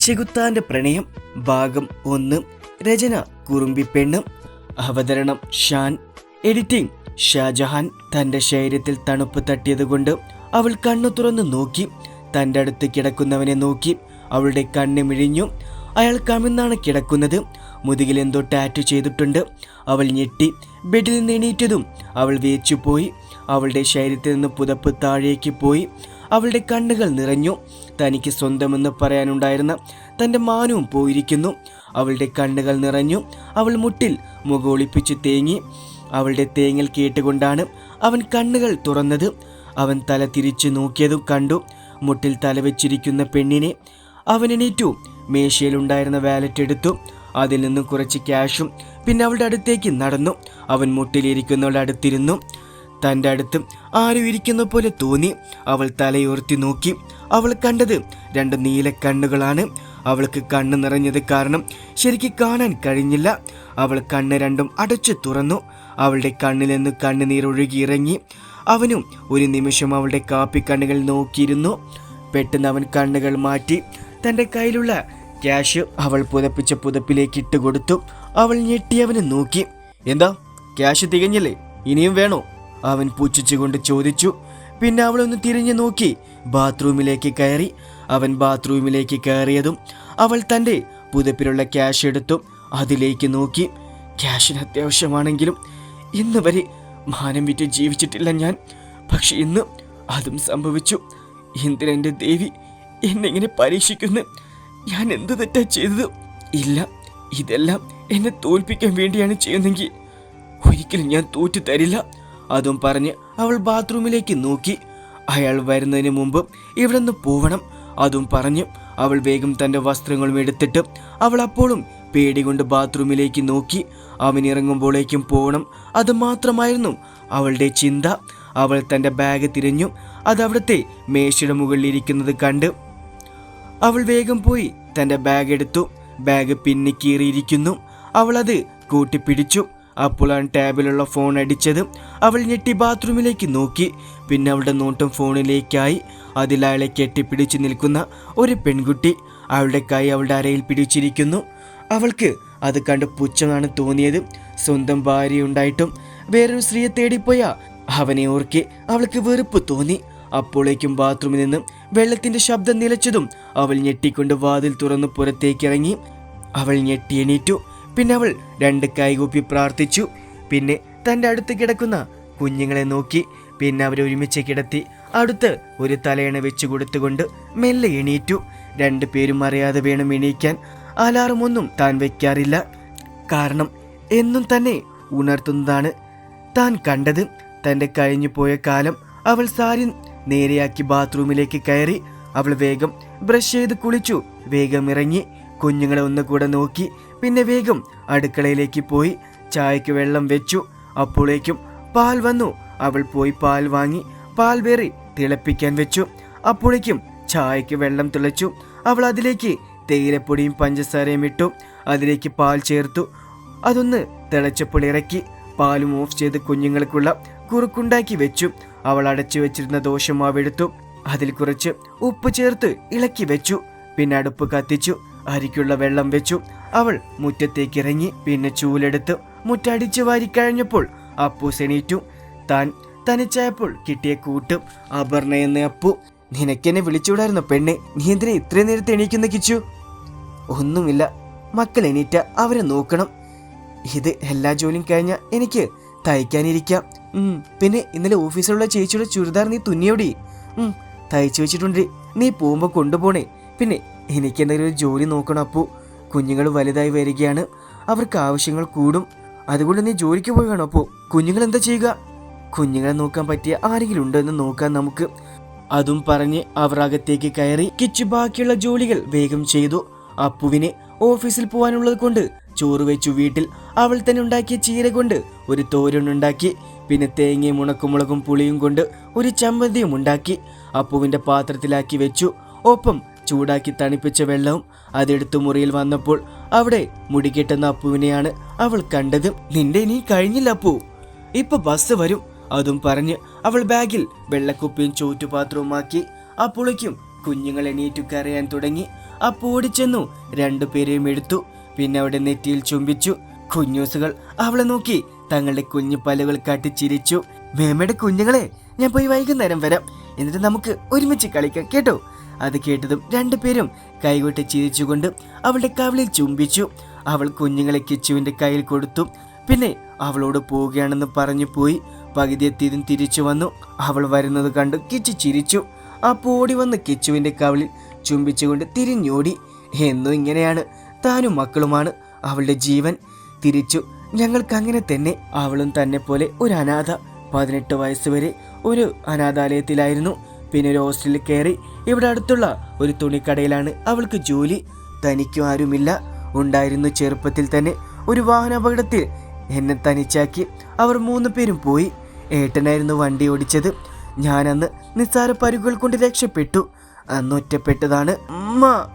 ചെകുത്താന്റെ പ്രണയം ഭാഗം ഒന്ന് രചന കുറുമ്പി പെണ്ണ് അവതരണം ഷാൻ എഡിറ്റിംഗ് ഷാജഹാൻ. തന്റെ ശരീരത്തിൽ തണുപ്പ് തട്ടിയതുകൊണ്ട് അവൾ കണ്ണു തുറന്നു നോക്കി തന്റെ അടുത്ത് കിടക്കുന്നവനെ നോക്കി അവളുടെ കണ്ണ് മിഴിഞ്ഞു. അയാൾ കമിന്നാണ് കിടക്കുന്നത്. മുതുകിൽ എന്തോ ടാറ്റു ചെയ്തിട്ടുണ്ട്. അവൾ ഞെട്ടി ബെഡിൽ നിന്ന് എണീറ്റതും അവൾ വേച്ചുപോയി അവളുടെ ശരീരത്തിൽ നിന്ന് പുതപ്പ് താഴേക്ക് പോയി. അവളുടെ കണ്ണുകൾ നിറഞ്ഞു. തനിക്ക് സ്വന്തമെന്ന് പറയാനുണ്ടായിരുന്ന തന്റെ മാനവും പോയിരിക്കുന്നു. അവളുടെ കണ്ണുകൾ നിറഞ്ഞു. അവൾ മുട്ടിൽ മുഖൊളിപ്പിച്ച് തേങ്ങി. അവളുടെ തേങ്ങൽ കേട്ടുകൊണ്ടാണ് അവൻ കണ്ണുകൾ തുറന്നത്. അവൻ തല തിരിച്ചു നോക്കിയതും കണ്ടു. മുട്ടിൽ തലവെച്ചിരിക്കുന്ന പെണ്ണിനെ അവൻ എണീറ്റു. മേശയിലുണ്ടായിരുന്ന വാലറ്റ് എടുത്തു. അതിൽ നിന്നും കുറച്ച് ക്യാഷും പിന്നെ അവളുടെ അടുത്തേക്ക് നടന്നു. അവൻ മുട്ടിലിരിക്കുന്നവളുടെ അടുത്തിരുന്നു. തന്റെ അടുത്ത് ആരും ഇരിക്കുന്ന പോലെ തോന്നി. അവൾ തലയുയർത്തി നോക്കി. അവൾ കണ്ടത് രണ്ട് നീല കണ്ണുകളാണ്. അവൾക്ക് കണ്ണ് നിറഞ്ഞത് കാരണം ശരിക്ക് കാണാൻ കഴിഞ്ഞില്ല. അവൾ കണ്ണ് രണ്ടും അടച്ചു തുറന്നു. അവളുടെ കണ്ണിൽ നിന്ന് കണ്ണുനീരൊഴുകി ഇറങ്ങി. അവനും ഒരു നിമിഷം അവളുടെ കാപ്പി കണ്ണുകൾ നോക്കിയിരുന്നു. പെട്ടെന്ന് അവൻ കണ്ണുകൾ മാറ്റി തന്റെ കയ്യിലുള്ള ക്യാഷ് അവൾ പുതപ്പിച്ച പുതപ്പിലേക്ക് ഇട്ട് കൊടുത്തു അവൾ ഞെട്ടി അവനെ നോക്കി. എന്താ? ക്യാഷ് തികഞ്ഞില്ലേ? ഇനിയും വേണോ? അവൻ പുച്ഛിച്ചുകൊണ്ട് ചോദിച്ചു. പിന്നെ അവളൊന്ന് തിരിഞ്ഞു നോക്കി. ബാത്റൂമിലേക്ക് കയറി. അവൻ ബാത്റൂമിലേക്ക് കയറിയതും അവൾ തന്റെ പുതപ്പിലുള്ള ക്യാഷ് എടുത്തു അതിലേക്ക് നോക്കി. ക്യാഷിന് അത്യാവശ്യമാണെങ്കിലും ഇന്ന് വരെ മാനം വിറ്റ് ജീവിച്ചിട്ടില്ല ഞാൻ. പക്ഷെ ഇന്ന് അതും സംഭവിച്ചു. എന്തിനെന്റെ ദേവി എന്നെങ്ങനെ പരീക്ഷിക്കുന്നു? ഞാൻ എന്ത് തെറ്റാ ചെയ്തത്? ഇല്ല ഇതെല്ലാം എന്നെ തോൽപ്പിക്കാൻ വേണ്ടിയാണ് ചെയ്യുന്നെങ്കിൽ ഒരിക്കലും ഞാൻ തോറ്റു തരില്ല. അതും പറഞ്ഞ് അവൾ ബാത്റൂമിലേക്ക് നോക്കി. അയാൾ വരുന്നതിന് മുമ്പ് ഇവിടെ നിന്ന് പോവണം. അതും പറഞ്ഞ് അവൾ വേഗം തന്റെ വസ്ത്രങ്ങളും എടുത്തിട്ട് അവൾ അപ്പോഴും പേടി കൊണ്ട് ബാത്റൂമിലേക്ക് നോക്കി. അവൻ ഇറങ്ങുമ്പോഴേക്കും പോകണം അത് മാത്രമായിരുന്നു അവളുടെ ചിന്ത. അവൾ തന്റെ ബാഗ് തിരഞ്ഞു. അവിടുത്തെ മേശയുടെ മുകളിൽ ഇരിക്കുന്നത് കണ്ട് അവൾ വേഗം പോയി തന്റെ ബാഗ് എടുത്തു. ബാഗ് പിന്നെ കീറിയിരിക്കുന്നു. അവൾ അത് കൂട്ടിപ്പിടിച്ചു. അപ്പോഴാണ് ടാബിലുള്ള ഫോൺ അടിച്ചത് അവൾ ഞെട്ടി ബാത്റൂമിലേക്ക് നോക്കി. പിന്നെ അവളുടെ നോട്ടം ഫോണിലേക്കായി. അതിൽ അയാളെ കെട്ടിപ്പിടിച്ചു നിൽക്കുന്ന ഒരു പെൺകുട്ടി അവളുടെ കൈ അവളുടെ അരയിൽ പിടിച്ചിരിക്കുന്നു. അവൾക്ക് അത് കണ്ട് പുച്ഛമാണ് തോന്നിയത്. സ്വന്തം ഭാര്യയുണ്ടായിട്ടും വേറൊരു സ്ത്രീയെ തേടിപ്പോയ അവനെ ഓർക്കെ അവൾക്ക് വെറുപ്പ് തോന്നി. അപ്പോഴേക്കും ബാത്റൂമിൽ നിന്നും വെള്ളത്തിന്റെ ശബ്ദം നിലച്ചതും അവൾ ഞെട്ടിക്കൊണ്ട് വാതിൽ തുറന്ന് പുറത്തേക്കിറങ്ങി അവൾ ഞെട്ടി എണീറ്റു. പിന്നെ അവൾ രണ്ട് കൈകൂപ്പി പ്രാർത്ഥിച്ചു. പിന്നെ തന്റെ അടുത്ത് കിടക്കുന്ന കുഞ്ഞുങ്ങളെ നോക്കി. പിന്നെ അവരെ ഒരുമിച്ച് കിടത്തി അടുത്ത് ഒരു തലയണ വെച്ചു കൊടുത്തുകൊണ്ട് മെല്ലെ എണീറ്റു. രണ്ടു പേരും അറിയാതെ വേണം എണീക്കാൻ. അലാറം ഒന്നും താൻ വയ്ക്കാറില്ല കാരണം എന്നും തന്നെ ഉണർത്തുന്നതാണ് താൻ കണ്ടത്. തന്റെ കഴിഞ്ഞു പോയ കാലം അവൾ സാരി നേരെയാക്കി ബാത്റൂമിലേക്ക് കയറി. അവൾ വേഗം ബ്രഷ് ചെയ്ത് കുളിച്ചു. വേഗം ഇറങ്ങി. കുഞ്ഞുങ്ങളെ ഒന്നുകൂടെ നോക്കി. പിന്നെ വേഗം അടുക്കളയിലേക്ക് പോയി ചായക്ക് വെള്ളം വെച്ചു. അപ്പോഴേക്കും പാൽ വന്നു. അവൾ പോയി പാൽ വാങ്ങി പാൽ വേറി തിളപ്പിക്കാൻ വെച്ചു. അപ്പോഴേക്കും ചായക്ക് വെള്ളം തിളച്ചു. അവൾ അതിലേക്ക് തേയിലപ്പൊടിയും പഞ്ചസാരയും ഇട്ടു. അതിലേക്ക് പാൽ ചേർത്തു. അതൊന്ന് തിളച്ചപ്പോൾ ഇറക്കി. പാലും ഓഫ് ചെയ്ത് കുഞ്ഞുങ്ങൾക്കുള്ള കുറുക്കുണ്ടാക്കി വെച്ചു. അവൾ അടച്ചു വെച്ചിരുന്ന ദോശമാവെടുത്തു അതിൽ കുറച്ച് ഉപ്പ് ചേർത്ത് ഇളക്കി വെച്ചു. പിന്നെ അടുപ്പ് കത്തിച്ചു. അരിക്കുള്ള വെള്ളം വെച്ചു. അവൾ മുറ്റത്തേക്ക് ഇറങ്ങി പിന്നെ ചൂലെടുത്ത് മുറ്റടിച്ചു വാരിക്കഴിഞ്ഞപ്പോൾ അപ്പു സെണീറ്റു താൻ തനിച്ചായപ്പോൾ കിട്ടിയ കൂട്ടും അപർണ എന്ന അപ്പു. നിനക്കെന്നെ വിളിച്ചുവിടായിരുന്നു പെണ്ണെ? നീ എന്തിനെ ഇത്രയും നേരത്തെ എണീക്കുന്ന കിച്ചു? ഒന്നുമില്ല. മക്കൾ എണീറ്റ അവരെ നോക്കണം. ഇത് എല്ലാ ജോലിയും കഴിഞ്ഞ എനിക്ക് തയ്ക്കാനിരിക്കാം. പിന്നെ ഇന്നലെ ഓഫീസിലുള്ള ചേച്ചിയുടെ ചുരിദാർ നീ തുന്നിയോടി? തയ്ച്ചു വെച്ചിട്ടുണ്ട്. നീ പോകുമ്പോ കൊണ്ടുപോണേ. പിന്നെ എനിക്കെന്തെങ്കിലും ഒരു ജോലി നോക്കണം അപ്പു. കുഞ്ഞുങ്ങൾ വലുതായി വരികയാണ്. അവർക്ക് ആവശ്യങ്ങൾ കൂടും. അതുകൊണ്ട് നീ ജോലിക്ക് പോവുകയാണോ അപ്പോൾ അപ്പോ കുഞ്ഞുങ്ങൾ എന്താ ചെയ്യുക? കുഞ്ഞുങ്ങളെ നോക്കാൻ പറ്റിയ ആരെങ്കിലും ഉണ്ടോ എന്ന് നോക്കാൻ നമുക്ക്. അതും പറഞ്ഞ് അവർ അകത്തേക്ക് കയറി കിച്ചു ബാക്കിയുള്ള ജോലികൾ വേഗം ചെയ്തു. അപ്പുവിനെ ഓഫീസിൽ പോകാനുള്ളത് കൊണ്ട് ചോറ് വെച്ചു വീട്ടിൽ. അവൾ തന്നെ ഉണ്ടാക്കിയ ചീര കൊണ്ട് ഒരു തോരനുണ്ടാക്കി പിന്നെ തേങ്ങയും ഉണക്കുമുളകും പുളിയും കൊണ്ട് ഒരു ചമ്മന്തിയും ഉണ്ടാക്കി. അപ്പുവിന്റെ പാത്രത്തിലാക്കി വെച്ചു. ഒപ്പം ചൂടാക്കി തണുപ്പിച്ച വെള്ളവും അതെടുത്ത് മുറിയിൽ വന്നപ്പോൾ അവിടെ മുടികെട്ടുന്ന അപ്പുവിനെയാണ് അവൾ കണ്ടതും. നിന്റെ ഇനി കഴിഞ്ഞില്ല അപ്പു. ഇപ്പൊ ബസ് വരും അതും പറഞ്ഞ് അവൾ ബാഗിൽ വെള്ളക്കുപ്പിയും ചോറ്റുപാത്രവുമാക്കി അപ്പോഴേക്കും കുഞ്ഞുങ്ങൾ എണീറ്റു കരയാൻ തുടങ്ങി. അപ്പു ഓടിച്ചെന്നു രണ്ടുപേരെയും എടുത്തു. പിന്നെ അവിടെ നെറ്റിയിൽ ചുംബിച്ചു. കുഞ്ഞൂസുകൾ അവളെ നോക്കി തങ്ങളുടെ കുഞ്ഞു പല്ലുകൾ കാട്ടി ചിരിച്ചു. മേമയുടെ കുഞ്ഞുങ്ങളെ ഞാൻ പോയി വൈകുന്നേരം വരാം. എന്നിട്ട് നമുക്ക് ഒരുമിച്ച് കളിക്കാം. കേട്ടോ? അത് കേട്ടതും രണ്ടുപേരും കൈകൊട്ടി ചിരിച്ചുകൊണ്ട് അവളുടെ കവിളിൽ ചുംബിച്ചു. അവൾ കുഞ്ഞുങ്ങളെ കിച്ചുവിന്റെ കയ്യിൽ കൊടുത്തു. പിന്നെ അവളോട് പോവുകയാണെന്ന് പറഞ്ഞു പോയി. പകുതി എത്തിയതും തിരിച്ചു വന്നു. അവൾ വരുന്നത് കണ്ട് കിച്ചു ചിരിച്ചു. ആ ഓടി വന്ന് കിച്ചുവിന്റെ കവിളിൽ ചുംബിച്ചുകൊണ്ട് തിരിഞ്ഞോടി. എന്നും ഇങ്ങനെയാണ്. താനും മക്കളുമാണ്. അവളുടെ ജീവൻ. തിരിച്ചു. ഞങ്ങൾക്ക് അങ്ങനെ തന്നെ. അവളും തന്നെ പോലെ ഒരു അനാഥ. പതിനെട്ട് വയസ്സ് വരെ ഒരു അനാഥാലയത്തിലായിരുന്നു. പിന്നെ ഒരു ഹോസ്റ്റലിൽ കയറി ഇവിടെ അടുത്തുള്ള ഒരു തുണിക്കടയിലാണ് അവൾക്ക് ജോലി. തനിക്കും ആരുമില്ല. ഉണ്ടായിരുന്നു ചെറുപ്പത്തിൽ തന്നെ ഒരു വാഹനാപകടത്തിൽ എന്നെ തനിച്ചാക്കി അവർ മൂന്ന് പേരും പോയി. ഏട്ടനായിരുന്നു വണ്ടി ഓടിച്ചത്. ഞാനന്ന് നിസ്സാര പരുകൾ കൊണ്ട് രക്ഷപ്പെട്ടു. അന്ന് ഒറ്റപ്പെട്ടതാണ് അമ്മ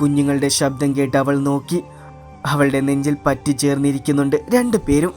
കുഞ്ഞുങ്ങളുടെ ശബ്ദം കേട്ട് അവൾ നോക്കി. അവളുടെ നെഞ്ചിൽ പറ്റി ചേർന്നിരിക്കുന്നുണ്ട് രണ്ടു പേരും.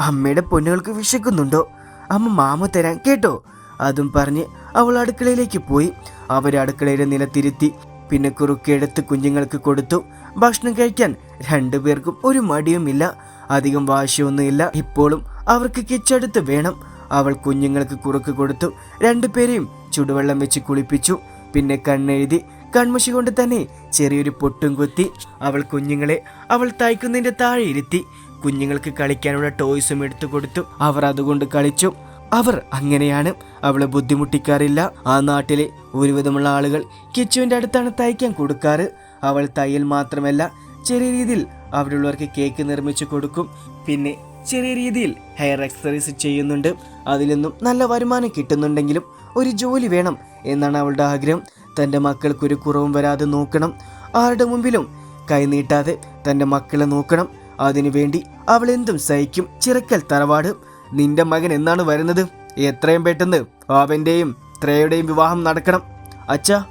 അമ്മയുടെ പൊന്നുകൾക്ക് വിശക്കുന്നുണ്ടോ? അമ്മ മാമ തരാൻ കേട്ടോ. അതും പറഞ്ഞ് അവൾ അടുക്കളയിലേക്ക് പോയി. അവർ അടുക്കളയുടെ നിലത്തിരുത്തി പിന്നെ കുറുക്കെടുത്ത് കുഞ്ഞുങ്ങൾക്ക് കൊടുത്തു. ഭക്ഷണം കഴിക്കാൻ രണ്ടുപേർക്കും ഒരു മടിയുമില്ല. അധികം വാശിയൊന്നുമില്ല. ഇപ്പോഴും അവർക്ക് കിച്ചടുത്ത് വേണം. അവൾ കുഞ്ഞുങ്ങൾക്ക് കുറുക്ക് കൊടുത്തു. രണ്ടുപേരെയും ചുടുവെള്ളം വെച്ച് കുളിപ്പിച്ചു. പിന്നെ കണ്ണെഴുതി കൺമുഷി കൊണ്ട് തന്നെ ചെറിയൊരു പൊട്ടും കുത്തി അവൾ കുഞ്ഞുങ്ങളെ അവൾ തയ്ക്കുന്നതിന്റെ താഴെ ഇരുത്തി. കുഞ്ഞുങ്ങൾക്ക് കളിക്കാനുള്ള ടോയ്സും എടുത്തു കൊടുത്തു. അവർ അതുകൊണ്ട് കളിച്ചു. അവർ അങ്ങനെയാണ്. അവളെ ബുദ്ധിമുട്ടിക്കാറില്ല. ആ നാട്ടിലെ ഒരുവിധമുള്ള ആളുകൾ കിച്ചുവിന്റെ അടുത്താണ് തയ്ക്കാൻ കൊടുക്കാറ്. അവൾ തയ്യൽ മാത്രമല്ല ചെറിയ രീതിയിൽ അവിടെയുള്ളവർക്ക് കേക്ക് നിർമ്മിച്ചു കൊടുക്കും. പിന്നെ ചെറിയ രീതിയിൽ ഹെയർ എക്സസൈസ് ചെയ്യുന്നുണ്ട്. അതിൽ നിന്നും നല്ല വരുമാനം കിട്ടുന്നുണ്ടെങ്കിലും ഒരു ജോലി വേണം എന്നാണ് അവളുടെ ആഗ്രഹം. തന്റെ മക്കൾക്കൊരു കുറവും വരാതെ നോക്കണം. ആരുടെ മുമ്പിലും കൈനീട്ടാതെ തന്റെ മക്കളെ നോക്കണം. അതിനുവേണ്ടി അവൾ എന്തും സഹിക്കും. ചിറക്കൽ തറവാട്. നിന്റെ മകൻ എന്നാണ് വരുന്നത്? എത്രയും പെട്ടെന്ന് അവന്റെയും ത്രേയുടെയും വിവാഹം നടക്കണം. അച്ഛാ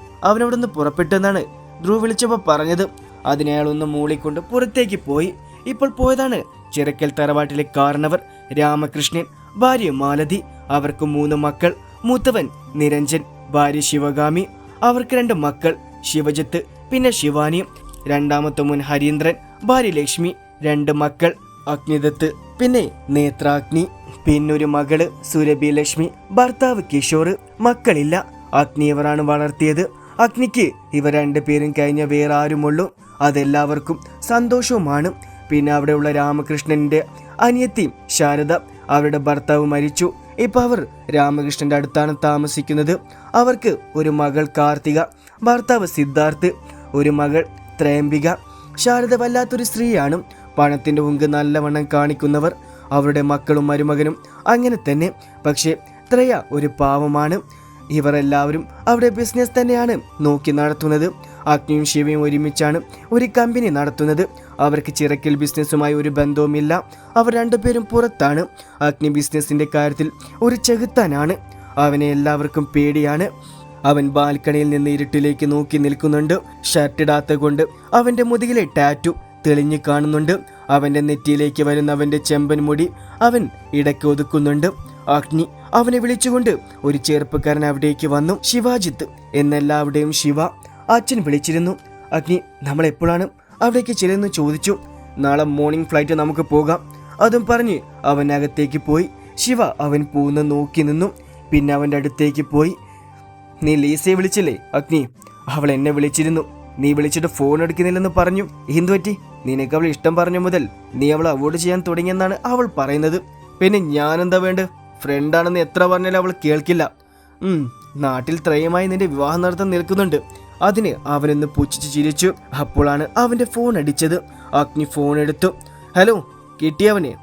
നിന്ന് പുറപ്പെട്ടെന്നാണ് ധ്രുവ് വിളിച്ചപ്പോൾ പറഞ്ഞത്. അതിനെ അയാൾ ഒന്ന് മൂളിക്കൊണ്ട് പുറത്തേക്ക് പോയി. ഇപ്പോൾ പോയതാണ് ചിറക്കൽ തറവാട്ടിലെ കാരണവർ രാമകൃഷ്ണൻ ഭാര്യ മാലതി അവർക്ക് മൂന്ന് മക്കൾ മൂത്തവൻ നിരഞ്ജൻ ഭാര്യ ശിവഗാമി അവർക്ക് രണ്ട് മക്കൾ ശിവജിത്ത് പിന്നെ ശിവാനിയും രണ്ടാമത്തെ മുൻ ഹരീന്ദ്രൻ ഭാര്യ ലക്ഷ്മി രണ്ട് മക്കൾ അഗ്നിദത്ത് പിന്നെ നേത്രാഗ്നി പിന്നൊരു മകൾ സുരഭി ലക്ഷ്മി ഭർത്താവ് കിഷോർ. മക്കളില്ല. അഗ്നി ഇവരാണ് വളർത്തിയത്. അഗ്നിക്ക് ഇവർ രണ്ടുപേരും കഴിഞ്ഞ വേറെ ആരുമുള്ളൂ. അതെല്ലാവർക്കും സന്തോഷവുമാണ്. പിന്നെ അവിടെയുള്ള രാമകൃഷ്ണന്റെ അനിയത്തി ശാരദ അവരുടെ ഭർത്താവ് മരിച്ചു. ഇപ്പൊ അവർ രാമകൃഷ്ണന്റെ അടുത്താണ് താമസിക്കുന്നത്. അവർക്ക് ഒരു മകൾ കാർത്തിക ഭർത്താവ് സിദ്ധാർത്ഥ് ഒരു മകൾ ത്രയംബിക. ശാരദ വല്ലാത്തൊരു സ്ത്രീയാണ്. പണത്തിന്റെ ഉങ്ക് നല്ലവണ്ണം കാണിക്കുന്നവർ അവരുടെ മക്കളും മരുമകനും അങ്ങനെ തന്നെ. പക്ഷേ ത്രയ ഒരു പാവമാണ്. ഇവർ എല്ലാവരും അവരുടെ ബിസിനസ് തന്നെയാണ് നോക്കി നടത്തുന്നത്. അഗ്നിയും ശിവയും ഒരുമിച്ചാണ് ഒരു കമ്പനി നടത്തുന്നത്. അവർക്ക് ചിറക്കൽ ബിസിനസ്സുമായി ഒരു ബന്ധവുമില്ല. അവർ രണ്ടുപേരും പുറത്താണ്. അഗ്നി ബിസിനസിന്റെ കാര്യത്തിൽ ഒരു ചെകുത്താനാണ്. അവനെ എല്ലാവർക്കും പേടിയാണ്. അവൻ ബാൽക്കണിയിൽ നിന്ന് ഇരുട്ടിലേക്ക് നോക്കി നിൽക്കുന്നുണ്ട്. ഷർട്ടിടാത്ത കൊണ്ട് അവന്റെ മുതുകിലെ ടാറ്റു തെളിഞ്ഞു കാണുന്നുണ്ട്. അവന്റെ നെറ്റിയിലേക്ക് വരുന്ന അവന്റെ ചെമ്പൻ മുടി അവൻ ഇടയ്ക്ക് ഒതുക്കുന്നുണ്ട്. അഗ്നി അവനെ വിളിച്ചുകൊണ്ട് ഒരു ചെറുപ്പക്കാരൻ അവിടേക്ക് വന്നു. ശിവാജിത്ത് എന്നെല്ലാവിടെയും ശിവ. അച്ഛൻ വിളിച്ചിരുന്നു. അഗ്നി നമ്മൾ എപ്പോഴാണ് അവിടേക്ക് ചെല്ലുന്നു ചോദിച്ചു. നാളെ മോർണിംഗ് ഫ്ലൈറ്റ് നമുക്ക് പോകാം. അതും പറഞ്ഞ് അവൻ അകത്തേക്ക് പോയി. ശിവ അവൻ പോകുന്ന നോക്കി നിന്നു. പിന്നെ അവന്റെ അടുത്തേക്ക് പോയി. നീ ലീസയെ വിളിച്ചില്ലേ? അഗ്നി അവൾ എന്നെ വിളിച്ചിരുന്നു. നീ വിളിച്ചിട്ട് ഫോൺ എടുക്കുന്നില്ലെന്ന് പറഞ്ഞു. ഹിന്ദുവറ്റി നിനക്ക് അവൾ ഇഷ്ടം പറഞ്ഞ മുതൽ നീ അവൾ അവോയ്ഡ് ചെയ്യാൻ തുടങ്ങിയെന്നാണ് അവൾ പറയുന്നത്. പിന്നെ ഞാനെന്താ വേണ്ട ഫ്രണ്ടാണെന്ന് എത്ര പറഞ്ഞാലും അവൾ കേൾക്കില്ല. നാട്ടിൽ ത്രയമായി നിന്റെ വിവാഹം നടത്താൻ നിൽക്കുന്നുണ്ട്. അതിന് അവനൊന്ന് പുച്ഛിച്ച് ചിരിച്ചു. അപ്പോഴാണ് അവന്റെ ഫോൺ അടിച്ചത്. അഗ്നി ഫോൺ എടുത്തു. ഹലോ കിട്ടിയവനെ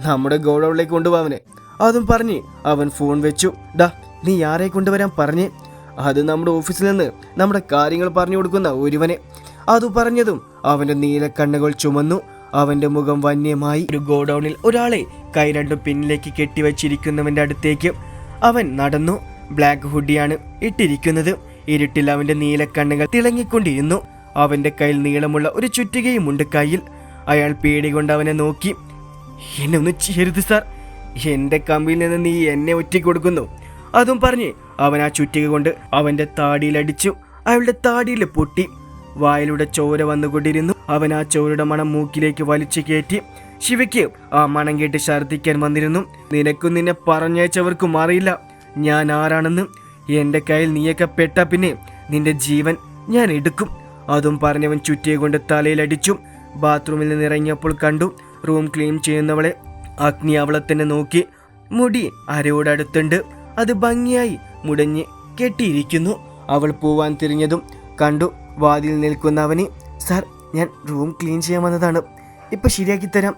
നമ്മുടെ ഗോഡൌണിലേക്ക് കൊണ്ടുപോവനെ അതും പറഞ്ഞ് അവൻ ഫോൺ വെച്ചു. ഡാ നീ ആരെ കൊണ്ടുവരാൻ പറഞ്ഞേ? അത് നമ്മുടെ ഓഫീസിൽ നിന്ന് നമ്മുടെ കാര്യങ്ങൾ പറഞ്ഞു കൊടുക്കുന്ന ഒരുവനെ. അത് പറഞ്ഞതും അവന്റെ നീലക്കണ്ണുകൾ ചുമന്നു. അവന്റെ മുഖം വന്യമായി. ഒരു ഗോഡൌണിൽ ഒരാളെ കൈ രണ്ടും പിന്നിലേക്ക് കെട്ടിവച്ചിരിക്കുന്നവന്റെ അടുത്തേക്ക് അവൻ നടന്നു. ബ്ലാക്ക് ഹുഡിയാണ് ഇട്ടിരിക്കുന്നത്. ഇരുട്ടിൽ അവന്റെ നീലക്കണ്ണുകൾ തിളങ്ങിക്കൊണ്ടിരുന്നു. അവന്റെ കയ്യിൽ നീളമുള്ള ഒരു ചുറ്റികയും ഉണ്ട് കയ്യിൽ. അയാൾ പേടി കൊണ്ട് അവനെ നോക്കി. എന്നെ ഒന്ന് ചെയ്യരുത് സാർ. എന്റെ കമ്പിയിൽ നിന്ന് നീ എന്നെ ഒറ്റ കൊടുക്കുന്നു. അതും പറഞ്ഞ് അവൻ ആ ചുറ്റിക കൊണ്ട് അവന്റെ താടിയിലടിച്ചു. അയാളുടെ താടിയിൽ പൊട്ടി. വായിലൂടെ ചോര വന്നുകൊണ്ടിരുന്നു. അവൻ ആ ചോരയുടെ മണം മൂക്കിലേക്ക് വലിച്ചു കയറ്റി. ശിവയ്ക്ക് ആ മണം കേട്ട് ഛർദ്ദിക്കാൻ വന്നിരുന്നു. നിനക്കും നിന്നെ പറഞ്ഞയച്ചവർക്കും അറിയില്ല. ഞാൻ ആരാണെന്ന്? എന്റെ കയ്യിൽ നീയൊക്കെ പെട്ട പിന്നെ നിന്റെ ജീവൻ ഞാൻ എടുക്കും. അതും പറഞ്ഞവൻ ചുറ്റിയെ കൊണ്ട് തലയിലടിച്ചു. ബാത്റൂമിൽ നിന്ന് ഇറങ്ങിയപ്പോൾ കണ്ടു. റൂം ക്ലീൻ ചെയ്യുന്നവളെ. അഗ്നി അവളെ തന്നെ നോക്കി. മുടി അരയോടടുത്തുണ്ട് അത് ഭംഗിയായി മുടഞ്ഞ് കെട്ടിയിരിക്കുന്നു. അവൾ പോവാൻ തിരിഞ്ഞതും കണ്ടു വാതിൽ നിൽക്കുന്നവനെ സാർ ഞാൻ റൂം ക്ലീൻ ചെയ്യാൻ വന്നതാണ് ഇപ്പം ശരിയാക്കി തരാം.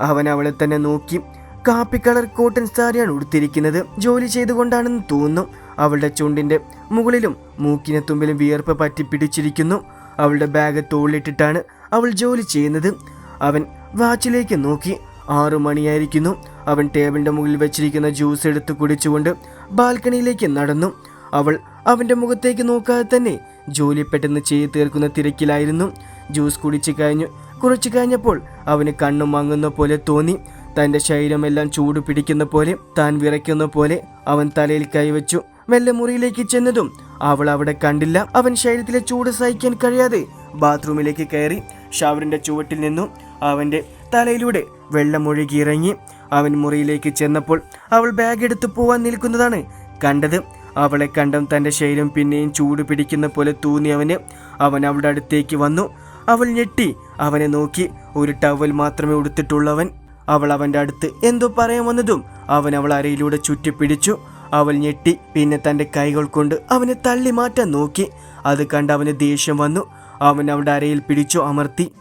അവൻ അവളെ തന്നെ നോക്കി. കാപ്പി കളർ കോട്ടൺ സാരിയാണ് ഉടുത്തിരിക്കുന്നത്. ജോലി ചെയ്തുകൊണ്ടാണെന്ന് തോന്നുന്നു. അവളുടെ ചുണ്ടിന്റെ മുകളിലും മൂക്കിന് തുമ്പിലും വിയർപ്പ് പറ്റി പിടിച്ചിരിക്കുന്നു. അവളുടെ ബാഗ് തോളിലിട്ടിട്ടാണ് അവൾ ജോലി ചെയ്യുന്നത്. അവൻ വാച്ചിലേക്ക് നോക്കി. ആറു മണിയായിരിക്കുന്നു. അവൻ ടേബിളിന്റെ മുകളിൽ വെച്ചിരിക്കുന്ന ജ്യൂസ് എടുത്ത് കുടിച്ചുകൊണ്ട് ബാൽക്കണിയിലേക്ക് നടന്നു. അവൾ അവന്റെ മുഖത്തേക്ക് നോക്കാതെ തന്നെ ജോലി പെട്ടെന്ന് ചെയ്തു തീർക്കുന്ന തിരക്കിലായിരുന്നു. ജ്യൂസ് കുടിച്ചു കഴിഞ്ഞു. കുറച്ചു കഴിഞ്ഞപ്പോൾ അവന് കണ്ണു മങ്ങുന്ന പോലെ തോന്നി. തന്റെ ശരീരമെല്ലാം ചൂട് പിടിക്കുന്ന പോലെ താൻ വിറയ്ക്കുന്ന പോലെ അവൻ തലയിൽ കൈവച്ചു. മെല്ലെ മുറിയിലേക്ക് ചെന്നതും അവൾ അവിടെ കണ്ടില്ല. അവൻ ശരീരത്തിലെ ചൂട് സഹിക്കാൻ കഴിയാതെ ബാത്റൂമിലേക്ക് കയറി ഷവറിന്റെ ചുവട്ടിൽ നിന്നും. അവന്റെ തലയിലൂടെ വെള്ളമൊഴുകിയിറങ്ങി അവൻ മുറിയിലേക്ക് ചെന്നപ്പോൾ അവൾ ബാഗ് എടുത്തു പോവാൻ നിൽക്കുന്നതാണ്. കണ്ടത് അവളെ കണ്ടും തന്റെ ശരീരം പിന്നെയും ചൂട് പിടിക്കുന്ന പോലെ തോന്നി അവന്. അവൻ അവളുടെ അടുത്തേക്ക് വന്നു. അവൾ ഞെട്ടി. അവനെ നോക്കി ഒരു ടവൽ മാത്രമേ ഉടുത്തിട്ടുള്ളവൻ. അവൾ അവന്റെ അടുത്ത് എന്തോ പറയാൻ വന്നതും? അവൻ അവൾ അരയിലൂടെ ചുറ്റിപ്പിടിച്ചു. അവൾ ഞെട്ടി. പിന്നെ തന്റെ കൈകൾ കൊണ്ട് അവനെ തള്ളി മാറ്റാൻ നോക്കി. അത് കണ്ട് അവന് ദേഷ്യം വന്നു. അവൻ അവളുടെ അരയിൽ പിടിച്ചു അമർത്തി.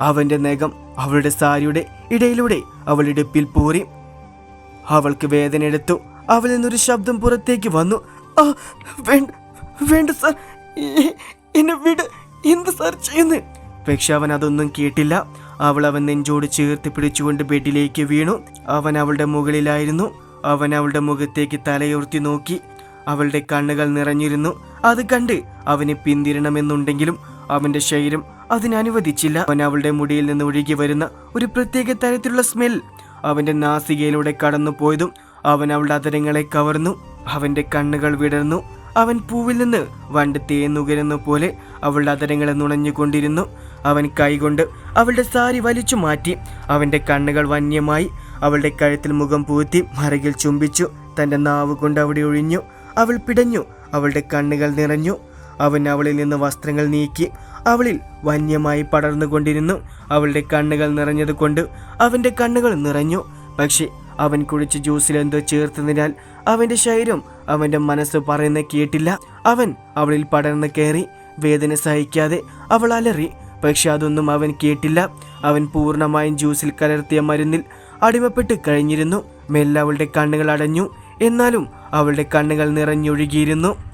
അവന്റെ നഖം അവളുടെ സാരിയുടെ ഇടയിലൂടെ അവളുടെ ഇടുപ്പിൽ പൂറി. അവൾക്ക് വേദന എടുത്തു. അവളിൽ നിന്നൊരു ശബ്ദം പുറത്തേക്ക് വന്നു. വേണ്ട സാർ. എന്നെ വിട്. എന്ത് സാർ ചെയ്യുന്നു? പക്ഷെ അവൻ അതൊന്നും കേട്ടില്ല. അവൾ അവൻ നെഞ്ചോട് ചേർത്ത് പിടിച്ചുകൊണ്ട് ബെഡിലേക്ക് വീണു. അവൻ അവളുടെ മുകളിലായിരുന്നു. അവൻ അവളുടെ മുഖത്തേക്ക് തലയുർത്തി നോക്കി. അവളുടെ കണ്ണുകൾ നിറഞ്ഞിരുന്നു. അത് കണ്ട് അവന് പിന്തിരണമെന്നുണ്ടെങ്കിലും അവന്റെ ശരീരം അതിനനുവദിച്ചില്ല. അവൻ അവളുടെ മുടിയിൽ നിന്ന് ഒഴുകി വരുന്ന ഒരു പ്രത്യേക തരത്തിലുള്ള സ്മെൽ. അവന്റെ നാസികയിലൂടെ കടന്നു പോയതും അവൻ അവളുടെ അതരങ്ങളെ കവർന്നു. അവന്റെ കണ്ണുകൾ വിടർന്നു. അവൻ പൂവിൽ നിന്ന് വണ്ട് തേന്നുകരുന്ന പോലെ അവളുടെ അതരങ്ങളെ നുണഞ്ഞുകൊണ്ടിരുന്നു അവൻ കൈകൊണ്ട് അവളുടെ സാരി വലിച്ചു മാറ്റി. അവന്റെ കണ്ണുകൾ വന്യമായി. അവളുടെ കഴുത്തിൽ മുഖം പൂത്തി മറകിൽ ചുംബിച്ചു. തന്റെ നാവ് കൊണ്ട് അവിടെ ഒഴിഞ്ഞു. അവൾ പിടഞ്ഞു. അവളുടെ കണ്ണുകൾ നിറഞ്ഞു. അവൻ അവളിൽ നിന്ന് വസ്ത്രങ്ങൾ നീക്കി. അവളിൽ വന്യമായി പടർന്നുകൊണ്ടിരുന്നു. അവളുടെ കണ്ണുകൾ നിറഞ്ഞതുകൊണ്ട് അവന്റെ കണ്ണുകൾ നിറഞ്ഞു. പക്ഷേ അവൻ കുടിച്ച ജ്യൂസിൽ എന്തോ ചേർത്തതിനാൽ അവന്റെ ശരീരം അവന്റെ മനസ്സ് പറയുന്ന കേട്ടില്ല. അവൻ അവളിൽ പടർന്നു കയറി വേദന സഹിക്കാതെ അവൾ അലറി. പക്ഷെ അതൊന്നും അവൻ കേട്ടില്ല. അവൻ പൂർണമായും ജ്യൂസിൽ കലർത്തിയ മരുന്നിൽ അടിമപ്പെട്ട് കഴിഞ്ഞിരുന്നു. മെല്ലെ അവളുടെ കണ്ണുകൾ അടഞ്ഞു. എന്നാലും അവളുടെ കണ്ണുകൾ നിറഞ്ഞൊഴുകിയിരുന്നു.